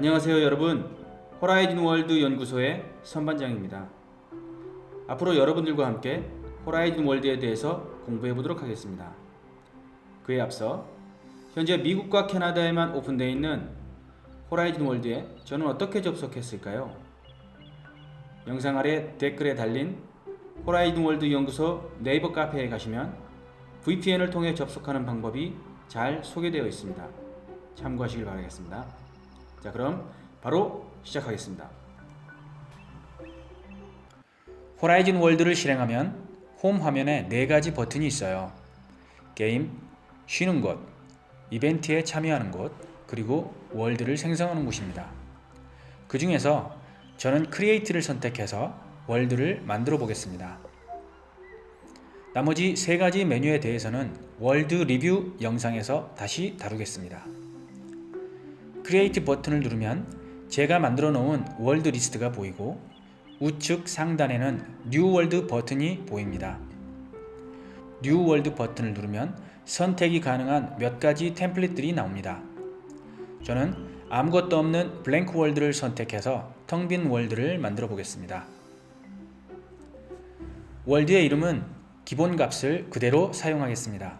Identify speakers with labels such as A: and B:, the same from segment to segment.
A: 안녕하세요 여러분 호라이즌 월드 연구소의 선반장입니다 앞으로 여러분들과 함께 호라이즌 월드에 대해서 공부해 보도록 하겠습니다 그에 앞서 현재 미국과 캐나다에만 오픈되어 있는 호라이즌 월드에 저는 어떻게 접속했을까요? 영상 아래 댓글에 달린 호라이즌 월드 연구소 네이버 카페에 가시면 VPN을 통해 접속하는 방법이 잘 소개되어 있습니다. 참고하시길 바라겠습니다. 자, 그럼 바로 시작하겠습니다. 호라이즌 월드를 실행하면 홈 화면에 네 가지 버튼이 있어요. 게임, 쉬는 곳, 이벤트에 참여하는 곳, 그리고 월드를 생성하는 곳입니다. 그 중에서 저는 크리에이트를 선택해서 월드를 만들어 보겠습니다. 나머지 세 가지 메뉴에 대해서는 월드 리뷰 영상에서 다시 다루겠습니다. 크리에이트 버튼을 누르면 제가 만들어 놓은 월드 리스트가 보이고 우측 상단에는 뉴 월드 버튼이 보입니다. 뉴 월드 버튼을 누르면 선택이 가능한 몇 가지 템플릿들이 나옵니다. 저는 아무것도 없는 블랭크 월드를 선택해서 텅 빈 월드를 만들어 보겠습니다. 월드의 이름은 기본 값을 그대로 사용하겠습니다.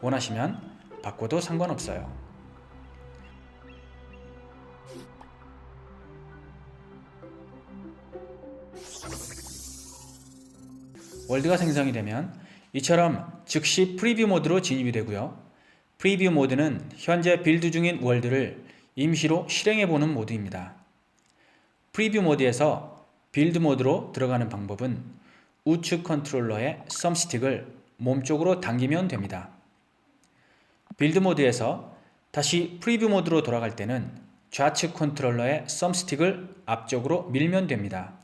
A: 원하시면 바꿔도 상관없어요. 월드가 생성이 되면 이처럼 즉시 프리뷰 모드로 진입이 되고요. 프리뷰 모드는 현재 빌드 중인 월드를 임시로 실행해 보는 모드입니다. 프리뷰 모드에서 빌드 모드로 들어가는 방법은 우측 컨트롤러의 썸스틱을 몸쪽으로 당기면 됩니다. 빌드 모드에서 다시 프리뷰 모드로 돌아갈 때는 좌측 컨트롤러의 썸스틱을 앞쪽으로 밀면 됩니다.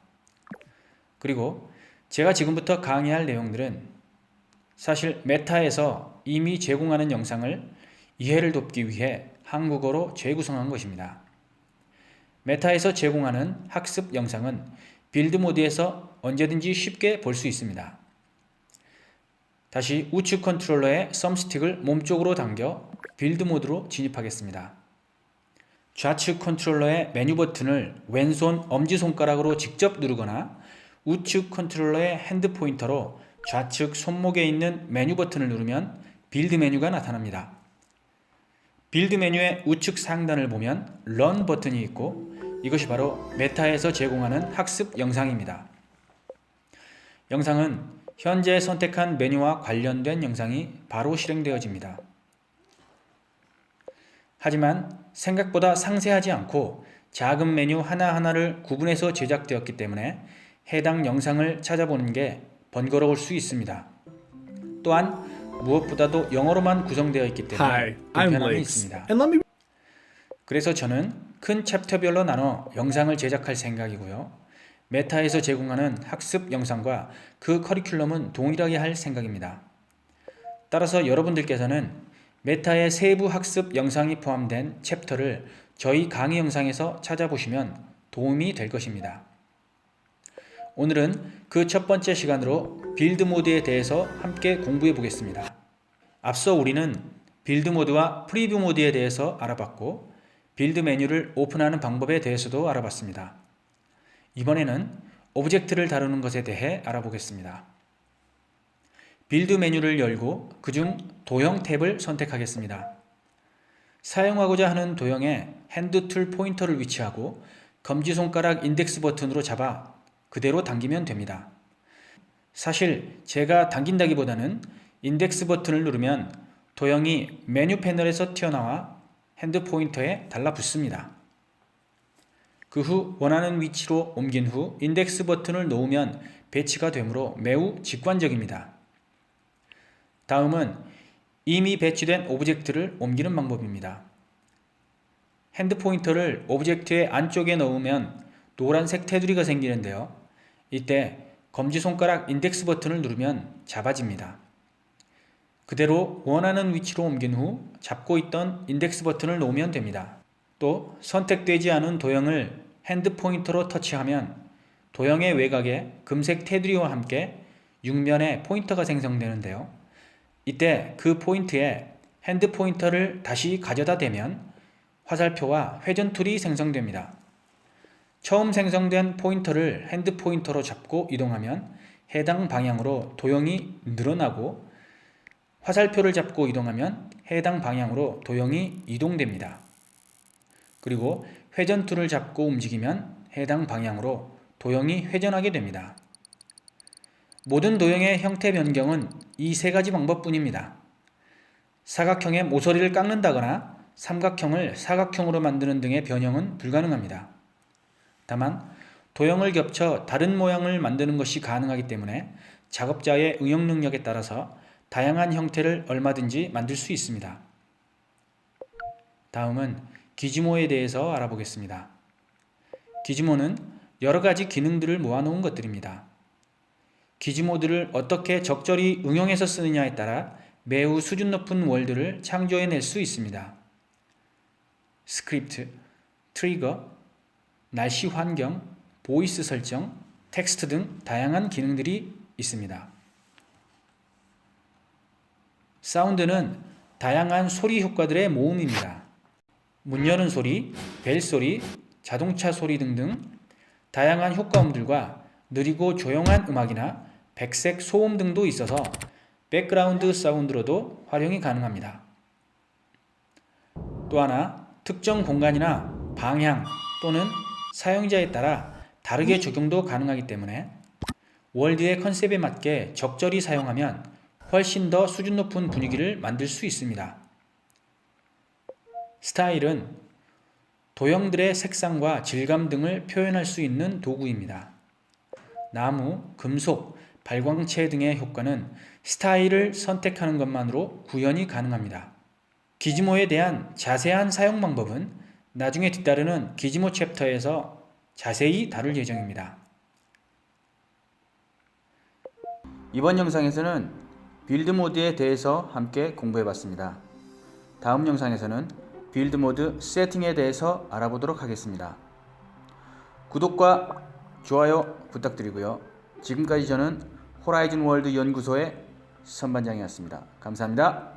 A: 그리고 제가 지금부터 강의할 내용들은 사실 메타에서 이미 제공하는 영상을 이해를 돕기 위해 한국어로 재구성한 것입니다. 메타에서 제공하는 학습 영상은 빌드 모드에서 언제든지 쉽게 볼 수 있습니다. 다시 우측 컨트롤러의 썸스틱을 몸쪽으로 당겨 빌드 모드로 진입하겠습니다. 좌측 컨트롤러의 메뉴 버튼을 왼손 엄지손가락으로 직접 누르거나 우측 컨트롤러의 핸드 포인터로 좌측 손목에 있는 메뉴 버튼을 누르면 빌드 메뉴가 나타납니다. 빌드 메뉴의 우측 상단을 보면 런 버튼이 있고 이것이 바로 메타에서 제공하는 학습 영상입니다. 영상은 현재 선택한 메뉴와 관련된 영상이 바로 실행되어집니다. 하지만 생각보다 상세하지 않고 작은 메뉴 하나하나를 구분해서 제작되었기 때문에 해당 영상을 찾아보는 게 번거로울 수 있습니다. 또한 무엇보다도 영어로만 구성되어 있기 때문에
B: Hi,
A: 불편함이 있습니다.
B: me
A: 그래서 저는 큰 챕터별로 나눠 영상을 제작할 생각이고요. 메타에서 제공하는 학습 영상과 그 커리큘럼은 동일하게 할 생각입니다. 따라서 여러분들께서는 메타의 세부 학습 영상이 포함된 챕터를 저희 강의 영상에서 찾아보시면 도움이 될 것입니다. 오늘은 그 첫 번째 시간으로 빌드 모드에 대해서 함께 공부해 보겠습니다. 앞서 우리는 빌드 모드와 프리뷰 모드에 대해서 알아봤고 빌드 메뉴를 오픈하는 방법에 대해서도 알아봤습니다. 이번에는 오브젝트를 다루는 것에 대해 알아보겠습니다. 빌드 메뉴를 열고 그중 도형 탭을 선택하겠습니다. 사용하고자 하는 도형에 핸드 툴 포인터를 위치하고 검지손가락 인덱스 버튼으로 잡아 그대로 당기면 됩니다. 사실 제가 당긴다기보다는 인덱스 버튼을 누르면 도형이 메뉴 패널에서 튀어나와 핸드 포인터에 달라붙습니다. 그 후 원하는 위치로 옮긴 후 인덱스 버튼을 놓으면 배치가 되므로 매우 직관적입니다. 다음은 이미 배치된 오브젝트를 옮기는 방법입니다. 핸드 포인터를 오브젝트의 안쪽에 넣으면 노란색 테두리가 생기는데요. 이때 검지손가락 인덱스 버튼을 누르면 잡아집니다. 그대로 원하는 위치로 옮긴 후 잡고 있던 인덱스 버튼을 놓으면 됩니다. 또 선택되지 않은 도형을 핸드 포인터로 터치하면 도형의 외곽에 금색 테두리와 함께 육면에 포인터가 생성되는데요. 이때 그 포인트에 핸드 포인터를 다시 가져다 대면 화살표와 회전 툴이 생성됩니다. 처음 생성된 포인터를 핸드 포인터로 잡고 이동하면 해당 방향으로 도형이 늘어나고 화살표를 잡고 이동하면 해당 방향으로 도형이 이동됩니다. 그리고 회전 툴을 잡고 움직이면 해당 방향으로 도형이 회전하게 됩니다. 모든 도형의 형태 변경은 이 세 가지 방법뿐입니다. 사각형의 모서리를 깎는다거나 삼각형을 사각형으로 만드는 등의 변형은 불가능합니다. 다만 도형을 겹쳐 다른 모양을 만드는 것이 가능하기 때문에 작업자의 응용 능력에 따라서 다양한 형태를 얼마든지 만들 수 있습니다. 다음은 기지모에 대해서 알아보겠습니다. 기지모는 여러 가지 기능들을 모아놓은 것들입니다. 기지모들을 어떻게 적절히 응용해서 쓰느냐에 따라 매우 수준 높은 월드를 창조해낼 수 있습니다. 스크립트, 트리거, 날씨 환경, 보이스 설정, 텍스트 등 다양한 기능들이 있습니다. 사운드는 다양한 소리 효과들의 모음입니다. 문 여는 소리, 벨 소리, 자동차 소리 등등 다양한 효과음들과 느리고 조용한 음악이나 백색 소음 등도 있어서 백그라운드 사운드로도 활용이 가능합니다. 또 하나 특정 공간이나 방향 또는 사용자에 따라 다르게 적용도 가능하기 때문에 월드의 컨셉에 맞게 적절히 사용하면 훨씬 더 수준 높은 분위기를 만들 수 있습니다. 스타일은 도형들의 색상과 질감 등을 표현할 수 있는 도구입니다. 나무, 금속, 발광체 등의 효과는 스타일을 선택하는 것만으로 구현이 가능합니다. 기지모에 대한 자세한 사용 방법은 나중에 뒤따르는 기지모 챕터에서 자세히 다룰 예정입니다. 이번 영상에서는 빌드 모드에 대해서 함께 공부해 봤습니다. 다음 영상에서는 빌드 모드 세팅에 대해서 알아보도록 하겠습니다. 구독과 좋아요 부탁드리고요. 지금까지 저는 호라이즌 월드 연구소의 선반장이었습니다. 감사합니다.